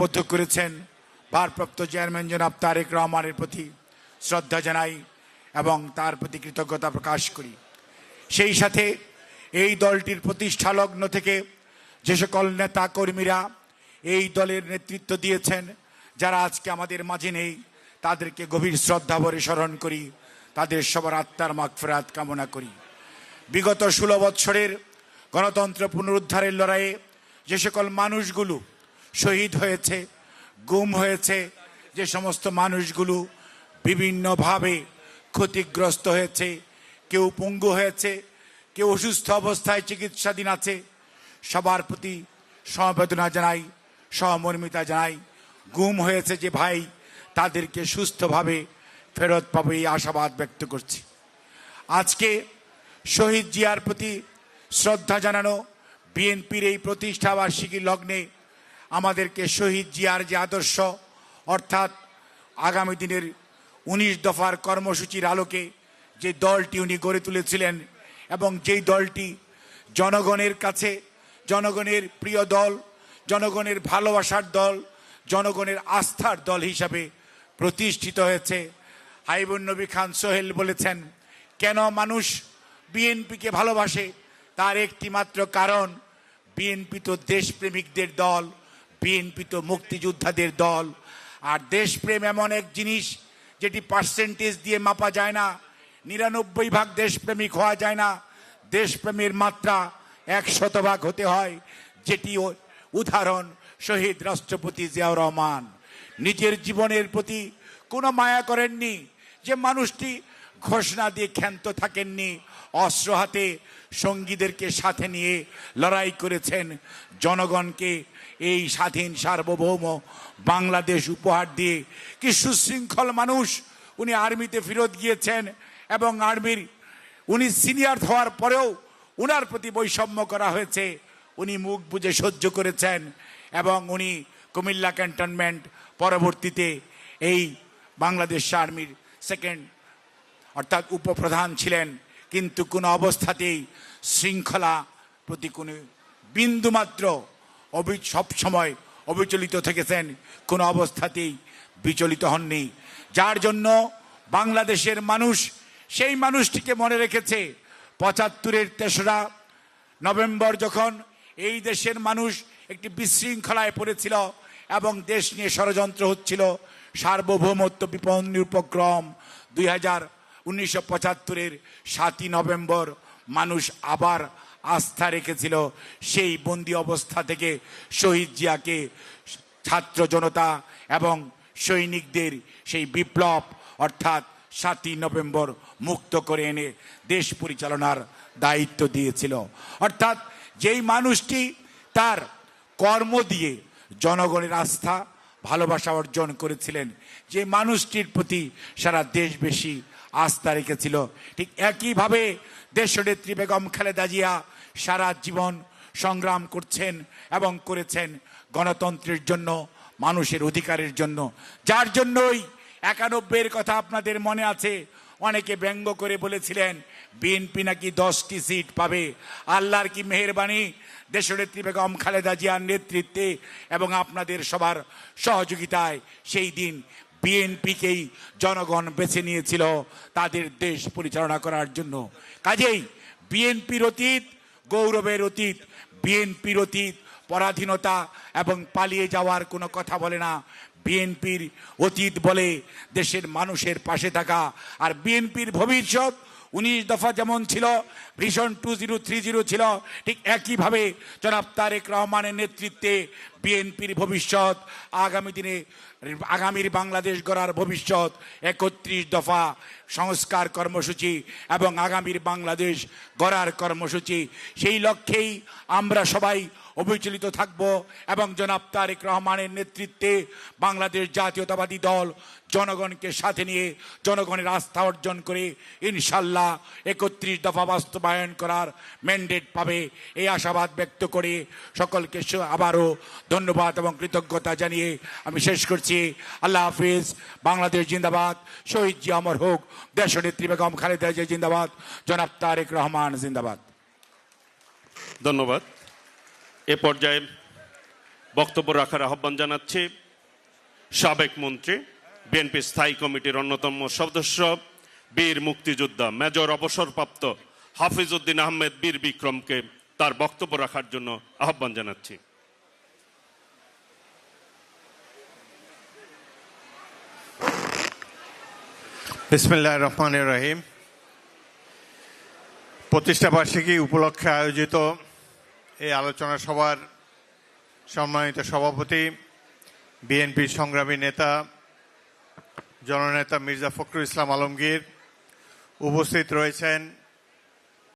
বদ্ধ করেছেন ভারপ্রাপ্ত চেয়ারম্যান জনাব তারেক রহমানের প্রতি শ্রদ্ধা জানাই এবং তার প্রতি কৃতজ্ঞতা প্রকাশ করি। সেই সাথে এই দলটির প্রতিষ্ঠা লগ্ন থেকে যে সকল নেতা কর্মীরা এই দলের নেতৃত্ব দিয়েছেন, যারা আজকে আমাদের মাঝে নেই, তাদেরকে গভীর শ্রদ্ধা ভরে স্মরণ করি, তাদের সবার আত্মার মাগফেরাত কামনা করি। বিগত ষোলো বৎসরের গণতন্ত্র পুনরুদ্ধারের লড়াইয়ে যে সকল মানুষগুলো শহীদ হয়েছে, গুম হয়েছে, যে সমস্ত মানুষগুলো বিভিন্নভাবে ক্ষতিগ্রস্ত হয়েছে, কেউ পঙ্গু হয়েছে, কেউ অসুস্থ অবস্থায় চিকিৎসাধীন আছে, সবার প্রতি সমবেদনা জানাই সহমর্মিতা জানাই। গুম হয়েছে যে ভাই, তাদেরকে সুস্থভাবে ফেরত পাবে এই আশাবাদ ব্যক্ত করছি। আজকে শহীদ জিয়ার প্রতি শ্রদ্ধা জানানো, বিএনপির এই প্রতিষ্ঠাবার্ষিকী লগ্নে আমাদেরকে শহীদ জিয়ার যে আদর্শ, অর্থাৎ আগামী দিনের উনিশ দফার কর্মসূচির আলোকে যে দলটি উনি গড়ে তুলেছিলেন এবং যেই দলটি জনগণের কাছে, জনগণের প্রিয় দল, জনগণের ভালোবাসার দল, জনগণের আস্থার দল হিসাবে প্রতিষ্ঠিত হয়েছে। হাইবুন নবী খান সোহেল বলেছেন, কেন মানুষ বিএনপিকে ভালোবাসে? তার একটি মাত্র কারণ, বিএনপি তো দেশপ্রেমিকদের দল। বিএনপি তো মুক্তিযোদ্ধাদের দল। আর দেশপ্রেম এমন এক জিনিস, যেটি পার্সেন্টেজ দিয়ে মাপা যায় না। নিরানব্বই ভাগ দেশপ্রেমিক হওয়া যায় না। দেশপ্রেমের মাত্রা এক শতভাগ হতে হয়, যেটি উদাহরণ শহীদ রাষ্ট্রপতি জিয়াউর রহমান। নিজের জীবনের প্রতি কোনো মায়া করেননি যে মানুষটি ঘোষণা দিয়ে ক্ষান্ত থাকেননি। অস্ত্র হাতে সঙ্গীদেরকে সাথে নিয়ে লড়াই করেছেন জনগণকে। এই স্বাধীন সার্বভৌম বাংলাদেশ উপহার দিয়ে কি সুশৃঙ্খল মানুষ উনি আর্মিতে ফেরত গিয়েছেন এবং আর্মির উনি সিনিয়র হওয়ার পরেও উনার প্রতি বৈষম্য করা হয়েছে। উনি মুখ বুজে সহ্য করেছেন এবং উনি কুমিল্লা ক্যান্টনমেন্ট পরবর্তীতে এই বাংলাদেশ আর্মির সেকেন্ড অর্থাৎ উপপ্রধান ছিলেন, কিন্তু কোনো অবস্থাতেই শৃঙ্খলা প্রতি কোনো বিন্দুমাত্র অবি সবসময় অবিচলিত থেকেছেন, কোনো অবস্থাতেই বিচলিত হননি। যার জন্য বাংলাদেশের মানুষ, সেই মানুষটিকে মনে রেখেছে, পঁচাত্তরের তেসরা নভেম্বর যখন এই দেশের মানুষ একটি বিশৃঙ্খলায় পড়েছিল এবং দেশ নিয়ে ষড়যন্ত্র হচ্ছিল, সার্বভৌমত্ব বিপন্ন উপক্রম দুই হাজার উনিশশো পঁচাত্তরের সাতই নভেম্বর মানুষ আবার আস্থা রেখেছিল সেই বন্দি অবস্থা থেকে শহীদ জিয়াকে ছাত্র জনতা এবং সৈনিকদের সেই বিপ্লব অর্থাৎ সাতই নভেম্বর মুক্ত করে এনে দেশ পরিচালনার দায়িত্ব দিয়েছিল। অর্থাৎ যেই মানুষটি তার কর্ম দিয়ে জনগণের আস্থা, ভালোবাসা অর্জন করেছিলেন, যে মানুষটির প্রতি সারা দেশ বেশি আস্থা রেখেছিল ঠিক একইভাবে দেশনেত্রী বেগম খালেদা জিয়া সারা জীবন সংগ্রাম করছেন এবং করেছেন গণতন্ত্রের জন্য, মানুষের অধিকারের জন্য। যার জন্যই একানব্বইয়ের কথা আপনাদের মনে আছে, অনেকে ব্যঙ্গ করে বলেছিলেন, বিএনপি নাকি দশটি সিট পাবে। আল্লাহর কি মেহরবানি দেশনেত্রী বেগম খালেদা জিয়ার নেতৃত্বে এবং আপনাদের সবার সহযোগিতায় সেই দিন বিএনপিকেই জনগণ বেছে নিয়েছিল তাদের দেশ পরিচালনা করার জন্য। কাজেই বিএনপির অতীত, গৌরবের অতীত, বিএনপির অতীত, পরাধীনতা এবং পালিয়ে যাওয়ার কোনো কথা বলে না। বিএনপির অতীত বলে দেশের মানুষের পাশে থাকা আর বিএনপির ভবিষ্যৎ উনিশ দফা যেমন ছিল, ভীষণ টু জিরো থ্রি জিরো ছিল, ঠিক একইভাবে জনাব তারেক রহমানের নেতৃত্বে বিএনপির ভবিষ্যৎ, আগামী দিনে আগামীর বাংলাদেশ গড়ার ভবিষ্যৎ, একত্রিশ দফা সংস্কার কর্মসূচি এবং আগামীর বাংলাদেশ গড়ার কর্মসূচি। সেই লক্ষ্যেই আমরা সবাই অবিচলিত থাকব এবং জনাব তারেক রহমানের নেতৃত্বে বাংলাদেশ জাতীয়তাবাদী দল জনগণকে সাথে নিয়ে জনগণের আস্থা অর্জন করে ইনশাল্লাহ একত্রিশ দফা বাস্তবায়ন করার ম্যান্ডেট পাবে। এই আশাবাদ ব্যক্ত করে সকলকে আবারও ধন্যবাদ এবং কৃতজ্ঞতা জানিয়ে আমি শেষ করছি। আল্লাহ হাফিজ। বাংলাদেশ জিন্দাবাদ। শহীদ জি অমর হোক। দেশ দেশনেত্রী বেগম খালেদা জিন্দাবাদ। জনাব তারেক রহমান জিন্দাবাদ। ধন্যবাদ। এ পর্যায়ে বক্তব্য রাখার আহ্বান জানাচ্ছি সাবেক মন্ত্রী বিএনপি স্থায়ী কমিটির অন্যতম সদস্য, বীর মুক্তিযোদ্ধা মেজর অবসরপ্রাপ্ত হাফিজ উদ্দিন আহমেদ বীর বিক্রমকে তার বক্তব্য রাখার জন্য আহ্বান জানাচ্ছি। বিসমিল্লাহ রহমান রহিম। প্রতিষ্ঠাবার্ষিকী উপলক্ষে আয়োজিত এই আলোচনা সভার সম্মানিত সভাপতি বিএনপির সংগ্রামী নেতা, জননেতা মির্জা ফখরুল ইসলাম আলমগীর উপস্থিত রয়েছেন।